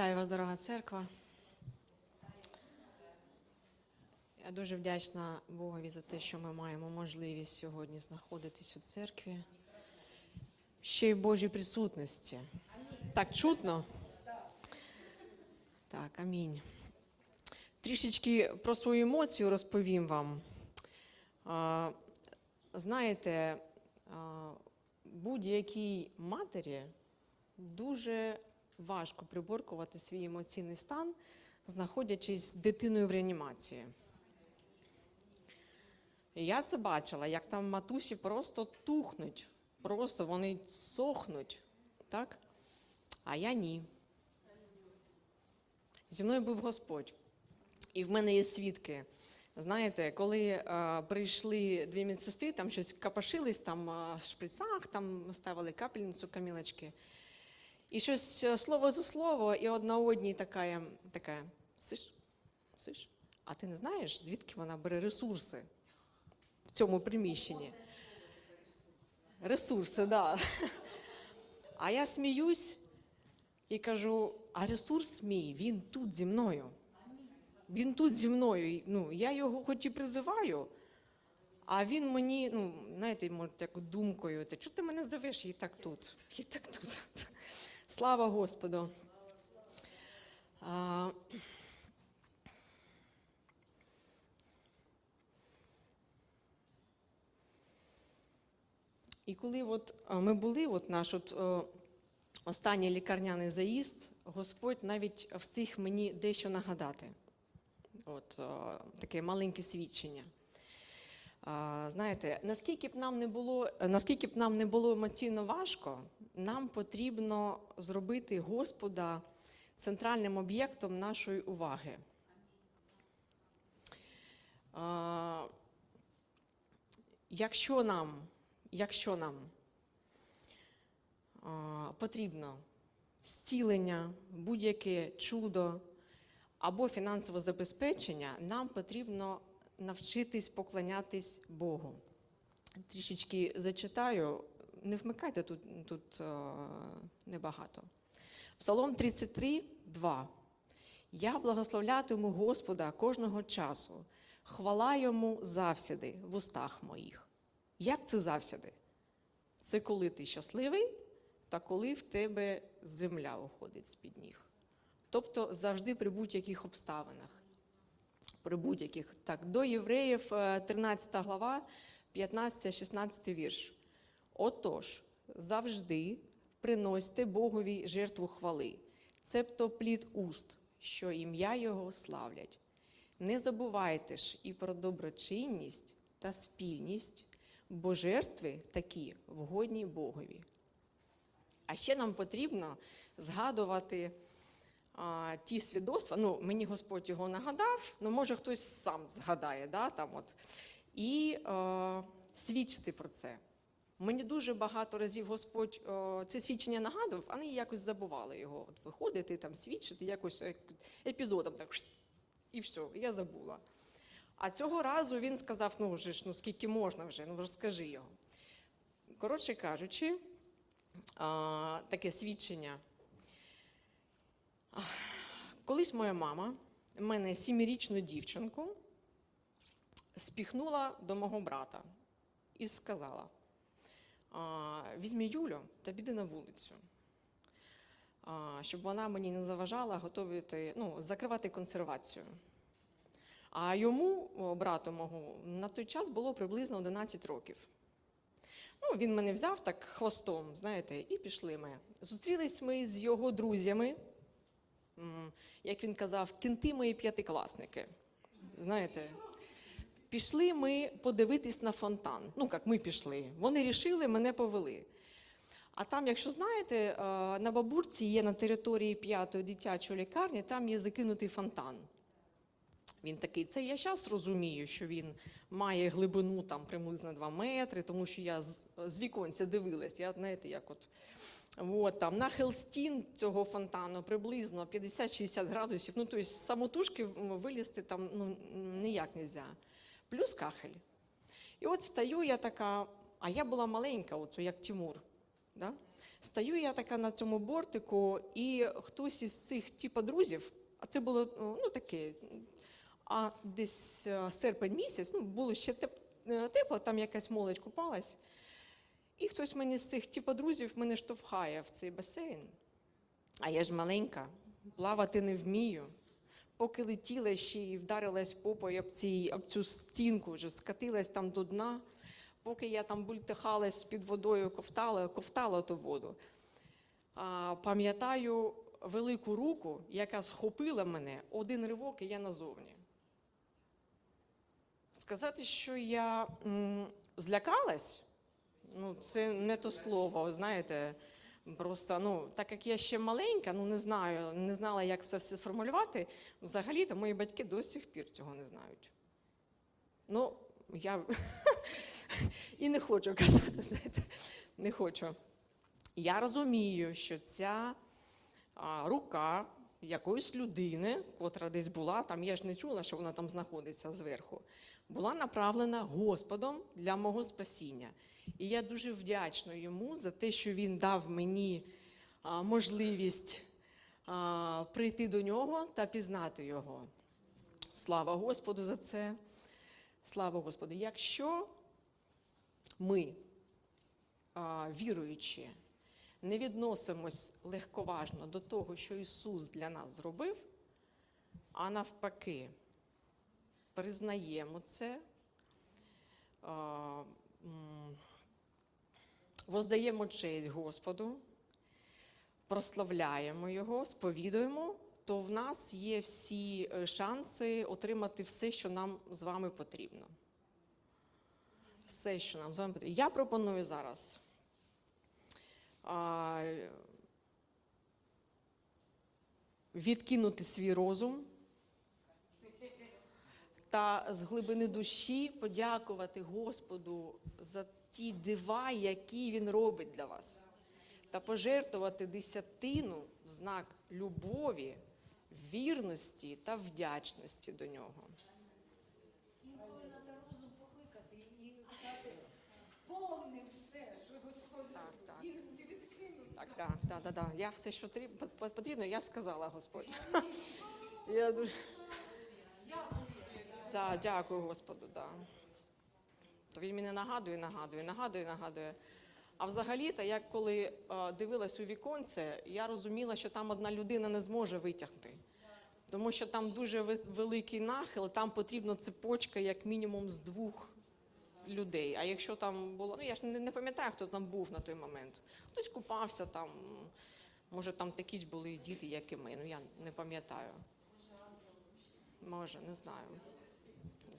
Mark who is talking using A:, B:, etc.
A: Вітаю вас, дорога церква. Я дуже вдячна Богові за те, що ми маємо можливість сьогодні знаходитись у церкві. Ще й в Божій присутності. Так чутно? Так, амінь. Трішечки про свою емоцію розповім вам. Знаєте, будь-якій матері дуже важко приборкувати свій емоційний стан, знаходячись з дитиною в реанімації. Я це бачила, як там матусі просто тухнуть, просто вони сохнуть, так? А я ні. Зі мною був Господь. І в мене є свідки. Знаєте, коли е, прийшли дві медсестри, там щось капашились, там е, в шприцах, там ставили капельницю камілочки. І щось е, слово за слово, і одна одній така, така сиш, сиш. А ти не знаєш, звідки вона бере ресурси в цьому приміщенні? Ресурси. Да. А я сміюсь і кажу: а ресурс мій, він тут зі мною. Він тут зі мною. Ну, я його хоч і призиваю, а він мені, ну, знаєте, може, так думкою, та чого ти мене зовеш? І так тут. І так тут. Слава Господу. І коли от ми були, от наш от, останній лікарняний заїзд, Господь навіть встиг мені дещо нагадати. От таке маленьке свідчення. Знаєте, наскільки б нам не було, наскільки б нам не було емоційно важко, нам потрібно зробити Господа центральним об'єктом нашої уваги. Якщо нам, якщо нам потрібно зцілення, будь-яке чудо або фінансове забезпечення, нам потрібно навчитись поклонятись Богу. Трішечки зачитаю, не вмикайте тут, тут е, небагато. Псалом 33, 2. Я благословлятиму Господа кожного часу, хвала йому завсяди в устах моїх. Як це завсяди? Це коли ти щасливий та коли в тебе земля уходить з-під ніг. Тобто завжди при будь-яких обставинах при будь-яких. Так, до євреїв, е, 13 глава, 15-16 вірш. Отож, завжди приносьте Богові жертву хвали, цебто плід уст, що ім'я Його славлять. Не забувайте ж і про доброчинність та спільність, бо жертви такі вгодні Богові. А ще нам потрібно згадувати а, ті свідоцтва. Ну, мені Господь його нагадав, ну може хтось сам згадає, да, там от, і е, свідчити про це. Мені дуже багато разів Господь е, це свідчення нагадував, а вони якось забували його. От виходити, там свідчити, якось е, епізодом так і все, я забула. А цього разу він сказав: ну вже ж, ну скільки можна вже, ну розкажи його. Коротше кажучи, а, таке свідчення. Колись моя мама мене сімирічну дівчинку спіхнула до мого брата і сказала: «А, візьми Юлю та піди на вулицю, щоб вона мені не заважала готувати, ну, закривати консервацію. А йому, брату мого, на той час було приблизно 11 років. Ну, він мене взяв так хвостом, знаєте, і пішли ми. Зустрілись ми з його друзями, як він казав, кінти мої п'ятикласники. Знаєте, пішли ми подивитись на фонтан. Ну, як ми пішли. Вони рішили, мене повели. А там, якщо знаєте, е, на бабурці є на території п'ятої дитячої лікарні, там є закинутий фонтан. Він такий, це я зараз розумію, що він має глибину там приблизно 2 метри, тому що я з, з віконця дивилась. Я знаєте, як от, от там нахил стін цього фонтану приблизно 50-60 градусів. Ну, тобто самотужки вилізти там ну, ніяк не можна. Плюс кахель. І от стою я така, а я була маленька, от, як Тимур. Да? Стою я така на цьому бортику, і хтось із цих типа друзів, а це було ну таке, а десь е, серпень місяць, ну було ще е, тепло, там якась молодь купалась. І хтось мені з цих типа друзів мене штовхає в цей басейн. А я ж маленька, плавати не вмію. Поки летіла ще й вдарилась попою об, ці, об цю стінку, вже скатилась там до дна. Поки я там бультихалась під водою, ковтала, ковтала ту воду. А, пам'ятаю велику руку, яка схопила мене, один ривок, і я назовні. Сказати, що я м, злякалась, ну, це не то слово, знаєте. Просто, ну, так як я ще маленька, ну не знаю, не знала, як це все сформулювати. Взагалі-то мої батьки до сих пір цього не знають. Ну, я і не хочу казати, знаєте, не хочу. Я розумію, що ця а, рука якоїсь людини, котра десь була, там я ж не чула, що вона там знаходиться зверху, була направлена Господом для мого спасіння. І я дуже вдячна йому за те, що він дав мені можливість прийти до нього та пізнати його. Слава Господу за це. Слава Господу. Якщо ми, віруючи, не відносимось легковажно до того, що Ісус для нас зробив, а навпаки, признаємо це, воздаємо честь Господу, прославляємо Його, сповідуємо, то в нас є всі е, шанси отримати все, що нам з вами потрібно. Все, що нам з вами потрібно. Я пропоную зараз. Відкинути свій розум та з глибини душі подякувати Господу за ті дива, які Він робить для вас, та пожертвувати десятину в знак любові, вірності та вдячності до нього.
B: Інколи треба розум покликати і сказати, сповни все, що Господь
A: Так, так.
B: і не відкинути.
A: Так, так, так, так, так. Я все, що тріб- по- по- потрібно, я сказала, Господь. Я дуже... Так, дякую Господу, да. То він мені нагадує, нагадує, нагадує, нагадує. А взагалі-то, я коли е, дивилась у віконце, я розуміла, що там одна людина не зможе витягти. Тому що там дуже великий нахил, там потрібна цепочка як мінімум з двох людей. А якщо там було, ну я ж не, пам'ятаю, хто там був на той момент. Хтось купався там, може там такі ж були діти, як і ми. Ну я не пам'ятаю. Може, не знаю.